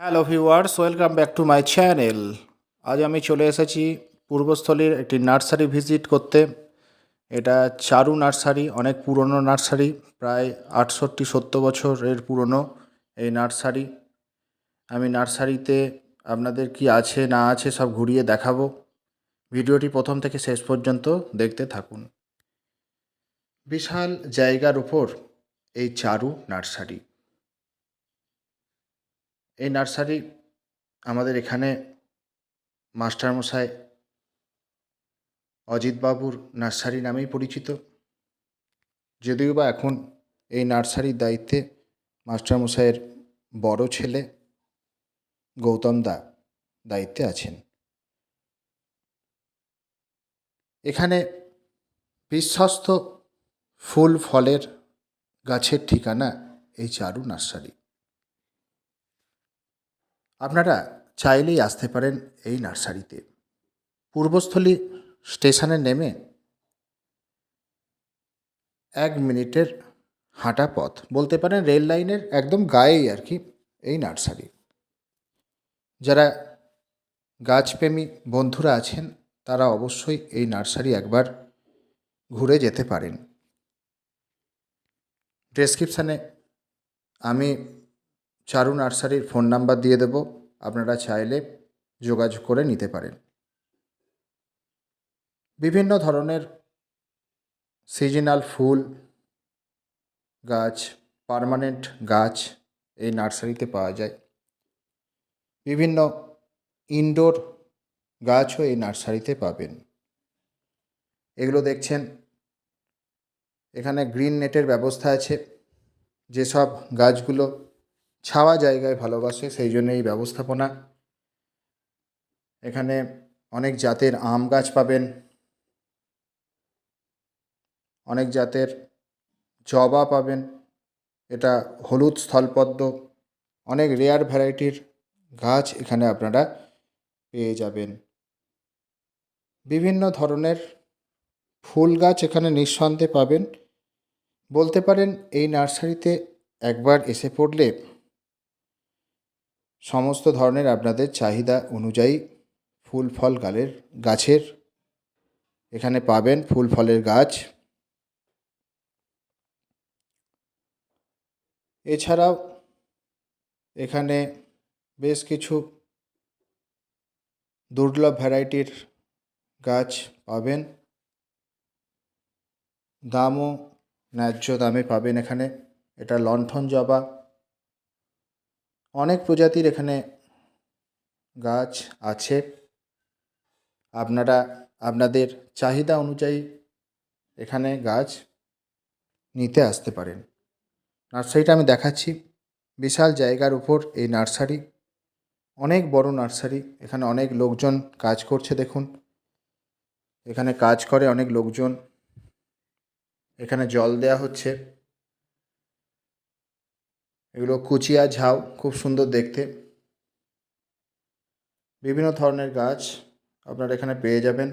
Hello viewers welcome back to my channel আজ আমি চলে এসেছি পূর্বস্থলীর একটি নার্সারি ভিজিট করতে। এটা চারু নার্সারি, অনেক পুরনো নার্সারি, প্রায় আটষট্টি, সত্তর বছরের পুরনো এই নার্সারি। আমি নার্সারিতে আপনাদের কি আছে, না আছে সব ঘুরিয়ে দেখাবো। ভিডিওটি প্রথম থেকে শেষ পর্যন্ত দেখতে থাকুন। বিশাল জায়গার উপর এই চারু নার্সারি। এই নার্সারি আমাদের এখানে মাস্টারমশাই অজিতবাবুর নার্সারি নামেই পরিচিত। যদিও বা এখন এই নার্সারির দায়িত্বে মাস্টারমশাইয়ের বড় ছেলে গৌতম দা দায়িত্বে আছেন। এখানে বিশ্বস্ত ফুল ফলের গাছের ঠিকানা এই চারু নার্সারি। আপনারা চাইলেই আসতে পারেন এই নার্সারিতে। পূর্বস্থলী স্টেশনে নেমে এক মিনিটের হাঁটা পথ। বলতে পারেন রেল লাইনের একদম গায়েই আর কি এই নার্সারি। যারা গাছপ্রেমী বন্ধুরা আছেন, তারা অবশ্যই এই নার্সারি একবার ঘুরে যেতে পারেন। ডেসক্রিপশানে আমি চারু নার্সারির ফোন নাম্বার দিয়ে দেব। আপনারা চাইলে যোগাযোগ করে নিতে পারেন। বিভিন্ন ধরনের সিজনাল ফুল গাছ, পার্মানেন্ট গাছ এই নার্সারিতে পাওয়া যায়। বিভিন্ন ইনডোর গাছও এই নার্সারিতে পাবেন। এগুলো দেখছেন, এখানে গ্রিন নেটের ব্যবস্থা আছে। যেসব গাছগুলো ছাওয়া জায়গায় ভালোবাসে, সেই জন্য এই ব্যবস্থাপনা। এখানে অনেক জাতের আম গাছ পাবেন। অনেক জাতের জবা পাবেন। এটা হলুদ স্থলপদ্ম। অনেক রেয়ার ভ্যারাইটির গাছ এখানে আপনারা পেয়ে যাবেন। বিভিন্ন ধরনের ফুল গাছ এখানে নিঃসন্দেহে পাবেন। বলতে পারেন এই নার্সারিতে একবার এসে পড়লে সমস্ত ধরনের আপনাদের চাহিদা অনুযায়ী ফুল ফল গালের, গাছের, এখানে পাবেন ফুল ফলের গাছ। এছাড়াও এখানে বেশ কিছু দুর্লভ ভ্যারাইটির গাছ পাবেন। দামও ন্যায্য দামে পাবেন এখানে। এটা লণ্ঠন জবা। অনেক প্রজাতির এখানে গাছ আছে। আপনারা, আপনাদের চাহিদা অনুযায়ী এখানে গাছ নিতে আসতে পারেন। নার্সারিটা আমি দেখাচ্ছি। বিশাল জায়গার উপর এই নার্সারি। অনেক বড় নার্সারি। এখানে অনেক লোকজন কাজ করছে দেখুন। এখানে কাজ করে অনেক লোকজন। এখানে জল দেয়া হচ্ছে। এগুলো কুচিয়া ঝাউ, খুব সুন্দর দেখতে। বিভিন্ন ধরনের গাছ আপনারা এখানে পেয়ে যাবেন।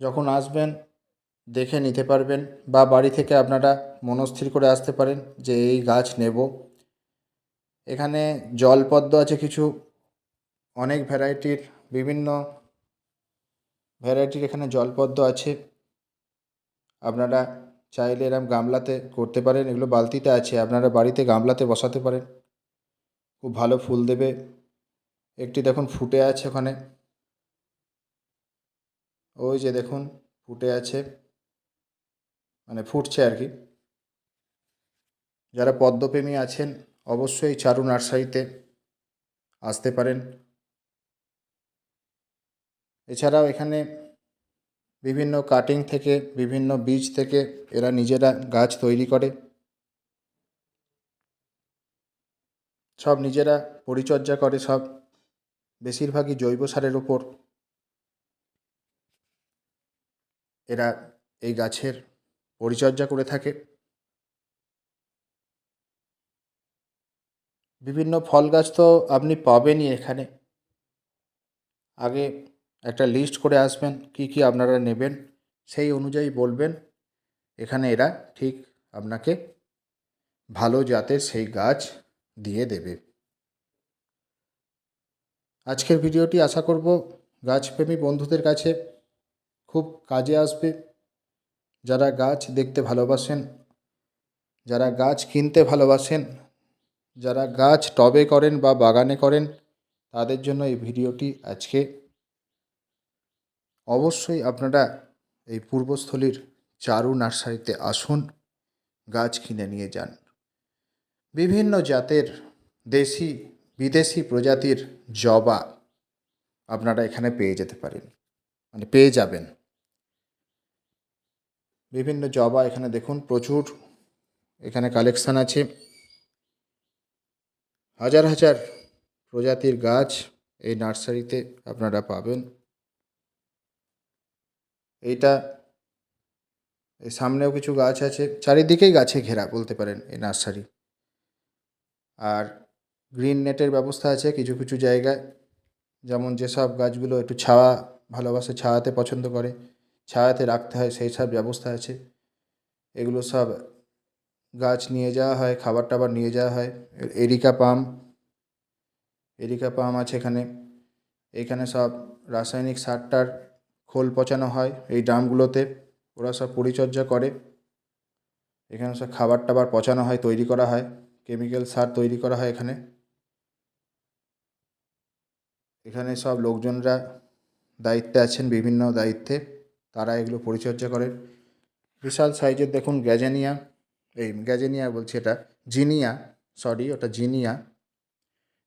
যখন আসবেন, দেখে নিতে পারবেন বা বাড়ি থেকে আপনারা মনস্থির করে আসতে পারেন যে এই গাছ নেব। এখানে জলপদ্ম আছে কিছু, অনেক ভ্যারাইটির, বিভিন্ন ভ্যারাইটির এখানে জলপদ্ম আছে। আপনারা চাইলে এরম গামলাতে করতে পারেন, এগুলো বালতিতে আছে, আপনারা বাড়িতে গামলাতে বসাতে পারেন। খুব ভালো ফুল দেবে। একটি দেখুন ফুটে আছে ওখানে। ওই যে দেখুন ফুটে আছে। মানে ফুটছে আর কি। যারা পদ্মপ্রেমী আছেন, অবশ্যই চারু নার্সারিতে আসতে পারেন। এছাড়াও এখানে বিভিন্ন কাটিং থেকে, বিভিন্ন বীজ থেকে এরা নিজেরা গাছ তৈরি করে। সব নিজেরা পরিচর্যা করে সব, বেশিরভাগই জৈব সারের ওপর এরা এই গাছের পরিচর্যা করে থাকে। বিভিন্ন ফল গাছ তো আপনি পাবেনই এখানে। আগে একটা লিস্ট করে আসবেন, কি কি আপনারা নেবেন, সেই অনুযায়ী বলবেন। এখানে এরা ঠিক আপনাকে ভালো জাতের সেই গাছ দিয়ে দেবে। আজকের ভিডিওটি আশা করব গাছপ্রেমী বন্ধুদের কাছে খুব কাজে আসবে। যারা গাছ দেখতে ভালোবাসেন, যারা গাছ কিনতে ভালোবাসেন, যারা গাছ টবে করেন বা বাগানে করেন, তাদের জন্য এই ভিডিওটি আজকে অবশ্যই আপনারা এই পূর্বস্থলীর চারু নার্সারিতে আসুন, গাছ কিনে নিয়ে যান। বিভিন্ন জাতের দেশি, বিদেশি প্রজাতির জবা আপনারা এখানে পেয়ে যেতে পারেন মানে পেয়ে যাবেন। বিভিন্ন জবা এখানে দেখুন, প্রচুর এখানে কালেকশান আছে। হাজার হাজার প্রজাতির গাছ এই নার্সারিতে আপনারা পাবেন। এইটা এই সামনেও কিছু গাছ আছে, চারিদিকেই গাছে ঘেরা বলতে পারেন এই নার্সারি। আর গ্রিন নেটের ব্যবস্থা আছে কিছু কিছু জায়গায়, যেমন যেসব গাছগুলো একটু ছাওয়া, ভালোবাসে ছায়াতে পছন্দ করে ছায়াতে রাখতে হয় সেই সব ব্যবস্থা আছে। এগুলো সব গাছ নিয়ে যাওয়া হয়, খাবার টাবার নিয়ে যাওয়া হয়। এরিকা পাম এরিকা পাম আছে এখানে। এখানে সব রাসায়নিক সারটার খোল পচানো হয় এই ড্রামগুলোতে। ওরা সব পরিচর্যা করে। এখানে সব খাবার টাবার পচানো হয়, তৈরি করা হয়। কেমিক্যাল সার তৈরি করা হয় এখানে। এখানে সব লোকজনরা দায়িত্বে আছেন, বিভিন্ন দায়িত্বে। তারা এগুলো পরিচর্যা করেন। বিশাল সাইজের দেখুন গ্যাজেনিয়া। এই গ্যাজেনিয়া বলছি এটা। জিনিয়া সরি ওটা জিনিয়া।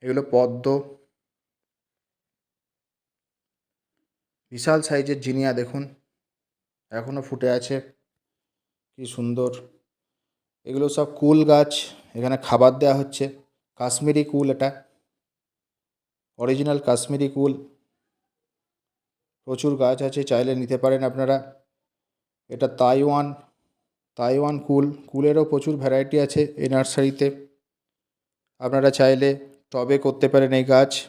এগুলো পদ্ম বিশাল সাইজের জিনিয়া দেখুন। এখনও ফুটে আছে। কি সুন্দর। এগুলো সব কুল গাছ। এখানে খাবার দেওয়া হচ্ছে। কাশ্মীরি কুল এটা। অরিজিনাল কাশ্মীরি কুল। প্রচুর গাছ আছে, চাইলে নিতে পারেন আপনারা। এটা তাইওয়ান। তাইওয়ান কুল। কুলেরও প্রচুর ভ্যারাইটি আছে এই নার্সারিতে। আপনারা চাইলে টবে করতে পারেন এই গাছ।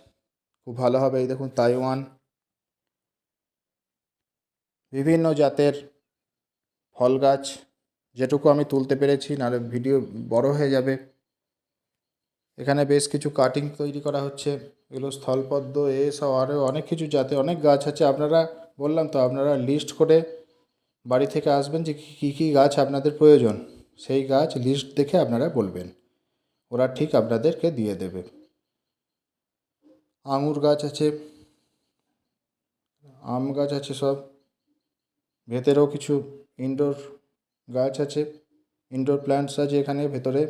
খুব ভালো হবে এই দেখুন তাইওয়ান। বিভিন্ন জাতের ফল গাছ যেটুকু আমি তুলতে পেরেছি, নাহলে ভিডিও বড় হয়ে যাবে। এখানে বেশ কিছু কাটিং তৈরি করা হচ্ছে, এগুলো স্থলপদ্ম এসব আরও অনেক কিছু জাতে, অনেক গাছ আছে। আপনারা, বললাম তো, আপনারা লিস্ট করে বাড়ি থেকে আসবেন যে কী কী গাছ আপনাদের প্রয়োজন। সেই গাছ লিস্ট দেখে আপনারা বলবেন। ওরা ঠিক আপনাদেরকে দিয়ে দেবে। আঙুর গাছ আছে, আম গাছ আছে সব। ভেতরেও কিছু ইনডোর গাছ আছে ইনডোর প্ল্যান্টস আছে এখানে, ভেতরে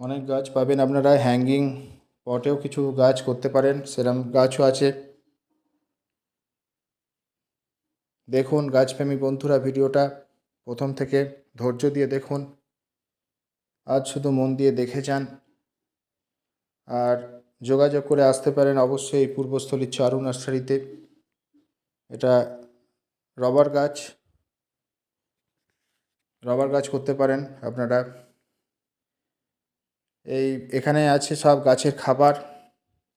অনেক গাছ পাবেন আপনারা। হ্যাঙ্গিং পটেও কিছু গাছ করতে পারেন, সেরম গাছও আছে। দেখুন গাছপ্রেমী বন্ধুরা ভিডিওটা প্রথম থেকে ধৈর্য দিয়ে দেখুন। আজ শুধু মন দিয়ে দেখে যান। আর যোগাযোগ করে আসতে পারেন অবশ্যই পূর্বস্থলীর চারু নার্সারিতে এটা রবার গাছ রবার গাছ করতে পারেন আপনারা। এই এখানে আছে সব গাছের খাবার,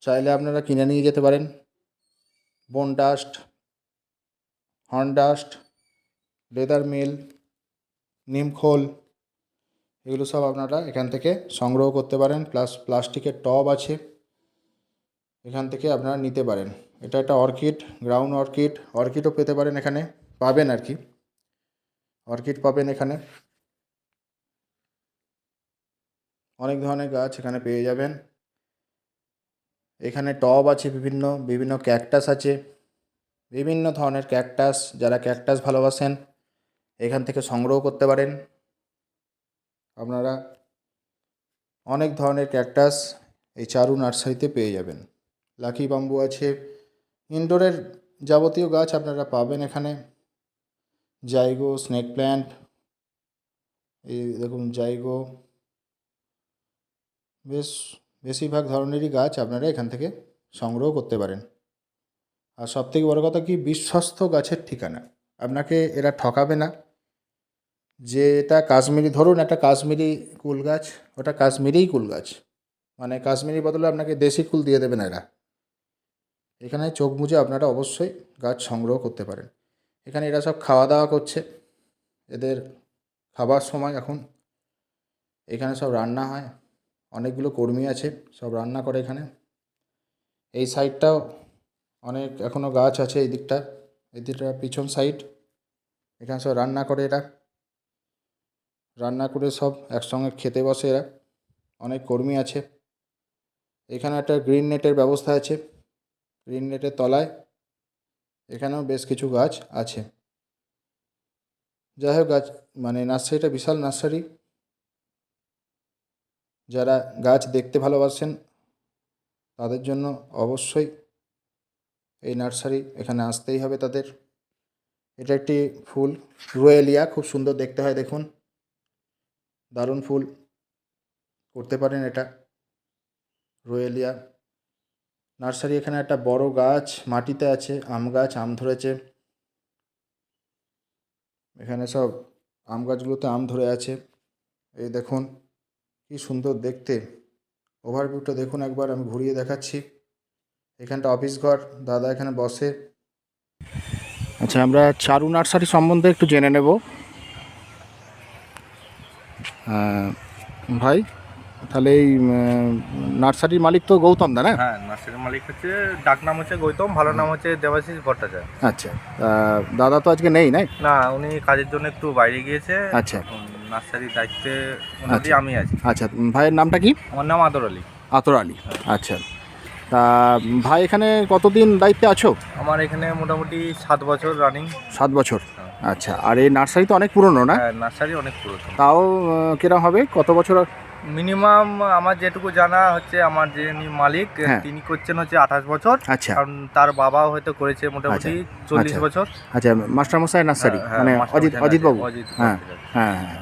চাইলে আপনারা কিনে নিয়ে যেতে পারেন। Bone dust, horn dust, leather meal নিমখোল এগুলো সব আপনারা এখান থেকে সংগ্রহ করতে পারেন। প্লাস প্লাস্টিকের টব আছে। এখান থেকে আপনারা নিতে পারেন। এটা একটা অর্কিড, গ্রাউন্ড অর্কিড। অর্কিডও পেতে পারেন এখানে। পাবেন আর কি। অর্কিড পাবেন এখানে। অনেক ধরনের গাছ এখানে পেয়ে যাবেন। এখানে টব আছে বিভিন্ন বিভিন্ন ক্যাকটাস আছে। বিভিন্ন ধরনের ক্যাকটাস, যারা ক্যাকটাস ভালোবাসেন, এখান থেকে সংগ্রহ করতে পারেন। আপনারা অনেক ধরনের ক্যাকটাস এই চারু নার্সারিতে পেয়ে যাবেন। লাকি বাম্বু আছে। ইনডোরের যাবতীয় গাছ আপনারা পাবেন এখানে। জাইগো স্নেক প্ল্যান্ট এই দেখুন জাইগো বেশ, বেশিরভাগ ধরনেরই গাছ আপনারা এখান থেকে সংগ্রহ করতে পারেন। আর সবথেকে বড় কথা কি, বিশ্বস্ত গাছের ঠিকানা। আপনাকে এরা ঠকাবে না। যে এটা কাশ্মীরি, ধরুন একটা কাশ্মীরি কুল গাছ, ওটা কাশ্মীরিই কুল গাছ। মানে কাশ্মীরি বদলে আপনাকে দেশি কুল দিয়ে দেবে না এরা। এখানে চোখ বুজে আপনারা অবশ্যই গাছ সংগ্রহ করতে পারেন। এখানে এরা সব খাওয়া দাওয়া করছে। এদের খাবার সময় এখন এখানে সব রান্না হয়। অনেকগুলো কর্মী আছে, সব রান্না করে এখানে। এই সাইডটাও অনেক এখনও গাছ আছে এই দিকটা। এই দিকটা পিছন সাইড। এখানে সব রান্না করে এরা। রান্না করে সব একসঙ্গে খেতে বসে এরা। অনেক কর্মী আছে। এখানে একটা গ্রিন নেটের ব্যবস্থা আছে। গ্রিন নেটের তলায়। এখানেও বেশ কিছু গাছ আছে। যাই হোক, গাছ মানে নার্সারিটা বিশাল নার্সারি। যারা গাছ দেখতে ভালোবাসেন, তাদের জন্য অবশ্যই এই নার্সারি এখানে আসতেই হবে তাদের। এটা একটি ফুল, রোয়েলিয়া, খুব সুন্দর দেখতে হয়, দেখুন। দারুণ ফুল করতে পারেন এটা। রোয়েলিয়া। নার্সারি এখানে একটা বড় গাছ, মাটিতে আছে, আম গাছ, আম ধরেছে। এখানে সব আম গাছগুলোতে আম ধরে আছে। এই দেখুন, কি সুন্দর দেখতে। ওভারভিউটা দেখুন একবার, আমি ঘুরিয়ে দেখাচ্ছি। এখানটা অফিস ঘর, দাদা এখানে বসে। আচ্ছা আমরা চারু নার্সারি সম্বন্ধে একটু জেনে নেব। ভাই? তাহলে এই নার্সারির মালিক তো গৌতম দা না? হ্যাঁ নার্সারির মালিক হচ্ছে ডাক নাম হচ্ছে গৌতম ভালো নাম হচ্ছে দেবাশিস ভট্টাচার্য। আচ্ছা দাদা তো আজকে নেই নাই? না উনি কাজের জন্য একটু বাইরে গিয়েছে। আচ্ছা। নার্সারির দায়িত্বে আচ্ছা। আমি আছি। আচ্ছা ভাইয়ের নামটা কি? আমার নাম আদর আলী। আতর আলী আচ্ছা। তা ভাই এখানে কতদিন দায়িত্বে আছো? আমার এখানে মোটামুটি সাত বছর রানিং সাত বছর? আচ্ছা আর এই নার্সারি তো অনেক পুরনো না? নার্সারি অনেক পুরনো। তাও কিরম হবে? কত বছর মিনিমাম আমার যেটুকু জানা হচ্ছে আমার যিনি মালিক হ্যাঁ। তিনি করছেন হচ্ছে আঠাশ বছর। আচ্ছা। কারণ তার বাবাও হয়তো করেছে মোটামুটি চল্লিশ আচ্ছা। বছর। আচ্ছা মাস্টার মশাই নার্সারি? হ্যাঁ, মানে অজিত অজিত বাবু হ্যাঁ হ্যাঁ হ্যাঁ।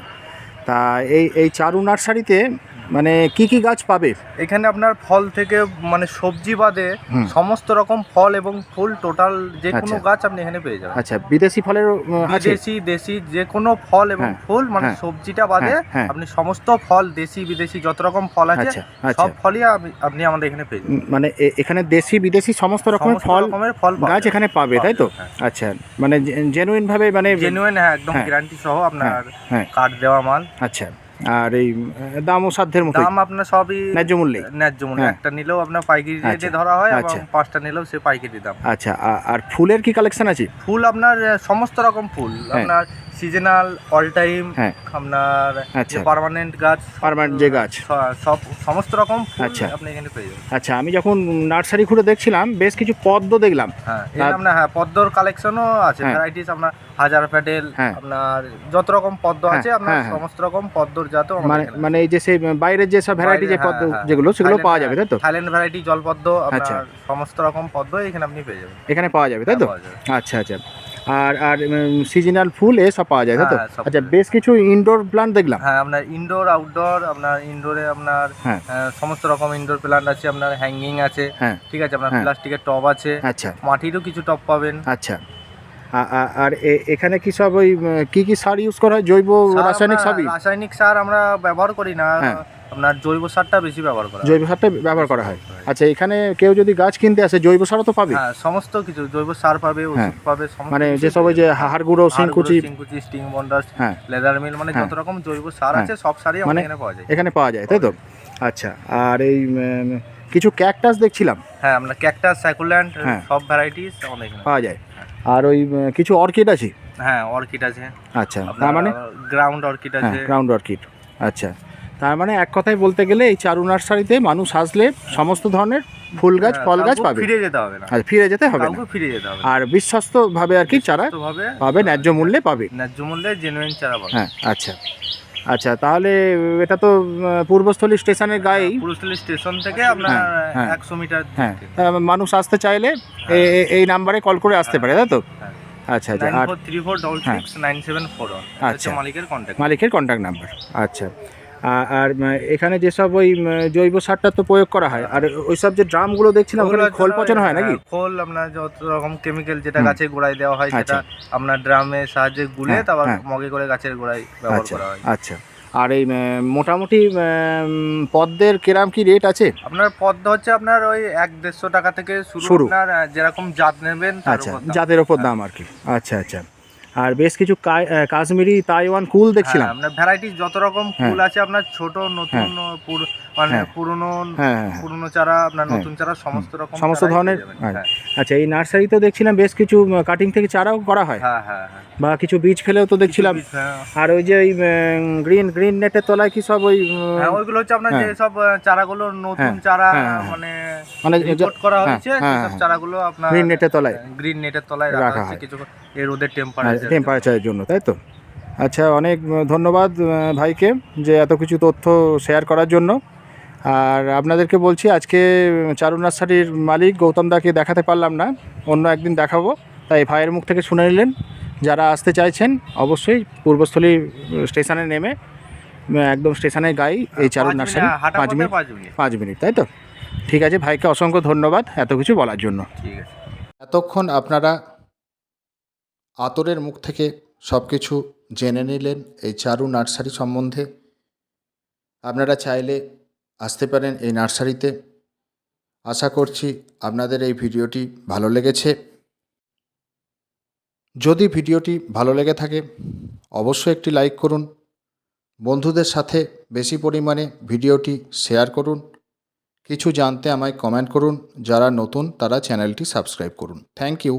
তা এই এই চারু নার্সারিতে মানে কি কি গাছ পাবে? এখানে আপনার ফল থেকে মানে সবজি বাদে সমস্ত রকম ফল এবং ফুল টোটাল যে কোনো আচ্ছা। গাছ আপনি এখানে পেয়ে যাবেন। আচ্ছা বিদেশি ফলের বিদেশি দেশি যে কোনো ফল এবং হ্যাঁ, ফুল মানে হ্যাঁ, সবজিটা বাদে হ্যাঁ। আপনি সমস্ত ফল দেশি বিদেশি যত রকম ফল আছে আচ্ছা আচ্ছা। সব ফলই আপনি- আমাদের এখানে পেয়ে যাবেন। মানে এখানে দেশি বিদেশি সমস্ত রকমের ফল ফল গাছ এখানে পাবে তাই তো। আচ্ছা মানে জেনুইন ভাবে মানে জেনুইন হ্যাঁ একদম। গ্যারান্টি সহ আপনার কার্ড দেওয়া মাল। আচ্ছা। আর এই দামও সাধ্যের মতো দাম আপনার সবই ন্যায্য মূল্যে ন্যায্য মূল্য হ্যাঁ। একটা নিলেও আপনার পাইকারি রেটে আচ্ছা, ধরা হয় এবং আচ্ছা। পাঁচটা নিলেও সে পাইকারি দাম আচ্ছা আর ফুলের কি কালেকশন আছে ফুল আপনার সমস্ত রকম ফুল হ্যাঁ। আপনার সিজনাল অল টাইম আপনার আচ্ছা। পার্মানেন্ট গাছ সব- Permanent যে গাছ। সব সমস্ত রকম আচ্ছা। আপনি এখানে পেয়ে যাবেন আচ্ছা আমি যখন নার্সারি ঘুরে দেখছিলাম বেশ কিছু পদ্ম দেখলাম হ্যাঁ আপনার হ্যাঁ পদ্মর কালেকশনও আছে। ভ্যারাইটিস আপনার হাজার প্যাটেল হ্যাঁ। আপনার যত রকম পদ্ম আছে আপনার। সমস্ত রকম পদ্মর জাতও মানে মানে এই যে সেই বাইরের যে সব ভ্যারাইটি যে পদ্ম হ্যাঁ, হ্যাঁ। যেগুলো সেগুলো পাওয়া যাবে তাই তো? থাইল্যান্ড ভ্যারাইটি জলপদ্ম আচ্ছা। সমস্ত রকম পদ্ম এখানে আপনি পেয়ে যাবেন। এখানে পাওয়া যাবে তাই তো? আচ্ছা আচ্ছা। আর আর সিজনাল ফুল এ সব পাওয়া যায় তাই তো? হ্যাঁ, আচ্ছা বেশ কিছু ইনডোর প্লান্ট দেখলাম। হ্যাঁ আপনার ইনডোর আউটডোর আপনার ইনডোরে আপনার হ্যাঁ। সমস্ত রকম ইনডোর প্ল্যান্ট আছে আপনার হ্যাঙ্গিং আছে হ্যাঁ। ঠিক আছে আপনার হ্যাঁ। প্লাস্টিকের টব আছে আচ্ছা। মাটিরও কিছু টব পাবেন। আচ্ছা। আর এখানে কি সব ওই কি কি সার ইউজ করা হয়? জৈব রাসায়নিক আমরা- সবই রাসায়নিক সার আমরা ব্যবহার করি না। হ্যাঁ। আপনার জৈব সারটা বেশি ব্যবহার করা জৈব সারটা ব্যবহার করা হয়। আচ্ছা এখানে কেউ যদি গাছ কিনতে আসে জৈব সারও তো পাবে? হ্যাঁ সমস্ত কিছু জৈব সার পাবে হ্যাঁ। ওষুধ পাবে সমস্ত মানে যেসব ওই যে হাড় গুঁড়ো সিংকুচি সিংকুচি স্টিং বন্ডাস হ্যাঁ। লেদার মিল মানে হ্যাঁ। যত রকম জৈব সার হ্যাঁ। আছে সব সারই মানে- এখানে পাওয়া যায়। এখানে পাওয়া যায় তাই তো? আচ্ছা আর এই কিছু ক্যাকটাস দেখছিলাম? হ্যাঁ আপনার ক্যাকটাস স্যাকুল্যান্ড হ্যাঁ। সব ভ্যারাইটিস অনেক পাওয়া যায়। আর ওই কিছু অর্কিড আছে? হ্যাঁ অর্কিড আছে। আচ্ছা তার মানে? গ্রাউন্ড অর্কিড হ্যাঁ আছে। গ্রাউন্ড অর্কিড আচ্ছা। তার মানে এক কথায় বলতে গেলে এই চারু নার্সারিতে মানুষ আসলে সমস্ত ধরনের ফুল গাছ হ্যাঁ, ফল গাছ পাবে। ফিরে যেতে হবে না। আর ফিরে যেতে হবে না। ফিরে যেতে হবে আর বিশ্বস্তভাবে আর কি চারা পাবে ন্যায্য মূল্যে পাবে। ন্যায্য মূল্যে জেনুইন চারা পাবে। হ্যাঁ আচ্ছা। আচ্ছা তাহলে এটা তো পূর্বস্থলী স্টেশনের গায়েই পূর্বস্থলী স্টেশন থেকে আপনার হ্যাঁ, হ্যাঁ। একশো মিটার হ্যাঁ মানুষ আসতে চাইলে এই নাম্বারে কল করে আসতে পারে তাই তো হ্যাঁ। আচ্ছা আচ্ছা আর থ্রি ফোর ডবল হ্যাঁ। সিক্স নাইন সেভেন ফোর আচ্ছা। মালিকের কন্ট্যাক্ট মালিকের কন্ট্যাক্ট নাম্বার আচ্ছা আর এখানে যেসব ওই জৈব সারটা তো প্রয়োগ করা হয় আর ওই সব যে ড্রামগুলো দেখছিলাম ওখানে খোল পচানো হয় নাকি খোল আপনার যত রকম কেমিক্যাল যেটা। গাছে গোড়ায় দেওয়া হয় সেটা আচ্ছা। আপনার ড্রামের সাহায্যে গুলে হ্যাঁ, তারপর হ্যাঁ। মগে করে গাছের গোড়ায় ব্যবহার আচ্ছা করা হয় আচ্ছা আর এই মোটামুটি পদ্মের কিরাম কি রেট আছে আপনার পদ্ম হচ্ছে আপনার ওই এক দেড়শো টাকা থেকে শুরু শুরু। আপনার যেরকম জাত নেবেন আচ্ছা জাতের ওপর দাম আর কি আচ্ছা আচ্ছা আর বেশ কিছু কাশ্মীরি তাইওয়ান কুল দেখছিলাম। ভ্যারাইটি আপনার ভ্যারাইটি যত রকম কুল আছে আপনার ছোট নতুন পুর- মানে হ্যাঁ। পুরনো হ্যাঁ হ্যাঁ। পুরনো চারা আপনার। নতুন চারা সমস্ত রকম সমস্ত ধরনের-। হ্যাঁ আচ্ছা এই নার্সারিতেও দেখছিলাম বেশ কিছু কাটিং থেকে চারাও করা হয় হ্যাঁ বা কিছু বীজ ফেলেও তো দেখছিলাম। আর ওই যে ওই গ্রিন গ্রিন নেটের তলায় কি সব ওই ওইগুলো হচ্ছে আপনার যে। সব চারাগুলো নতুন চারা। মানে মানে রিপোর্ট করা হ্যাঁ, হয়েছে হ্যাঁ, হ্যাঁ। চারাগুলো আপনার গ্রিন নেটের তলায় গ্রিন নেটের তলায় রাখা হয়। কিছু এই রোদের টেম্পারেচার টেম্পারেচারের জন্য তাই তো আচ্ছা অনেক ধন্যবাদ ভাইকে যে এত কিছু তথ্য শেয়ার করার জন্য আর আপনাদেরকে বলছি আজকে চারু নার্সারির মালিক গৌতম দাকে দেখাতে পারলাম না অন্য একদিন দেখাবো। তাই ভাইয়ের মুখ থেকে শুনে নিলেন যারা আসতে চাইছেন অবশ্যই পূর্বস্থলী স্টেশনে নেমে একদম স্টেশনের গাই এই চারু নার্সারি পাঁচ মিনিট পাঁচ মিনিট। তাই তো? ঠিক আছে ভাইকে অসংখ্য ধন্যবাদ এত কিছু বলার জন্য। এতক্ষণ আপনারা আতরের মুখ থেকে সব কিছু জেনে নিলেন এই চারু নার্সারি সম্বন্ধে। আপনারা চাইলে আসতে পারেন এই নার্সারিতে। আশা করছি আপনাদের এই ভিডিওটি ভালো লেগেছে। যদি ভিডিওটি ভালো লেগে থাকে, অবশ্যই একটি লাইক করুন। বন্ধুদের সাথে বেশি পরিমাণে ভিডিওটি শেয়ার করুন। কিছু জানতে আমায় কমেন্ট করুন। যারা নতুন, তারা চ্যানেলটি সাবস্ক্রাইব করুন। Thank you.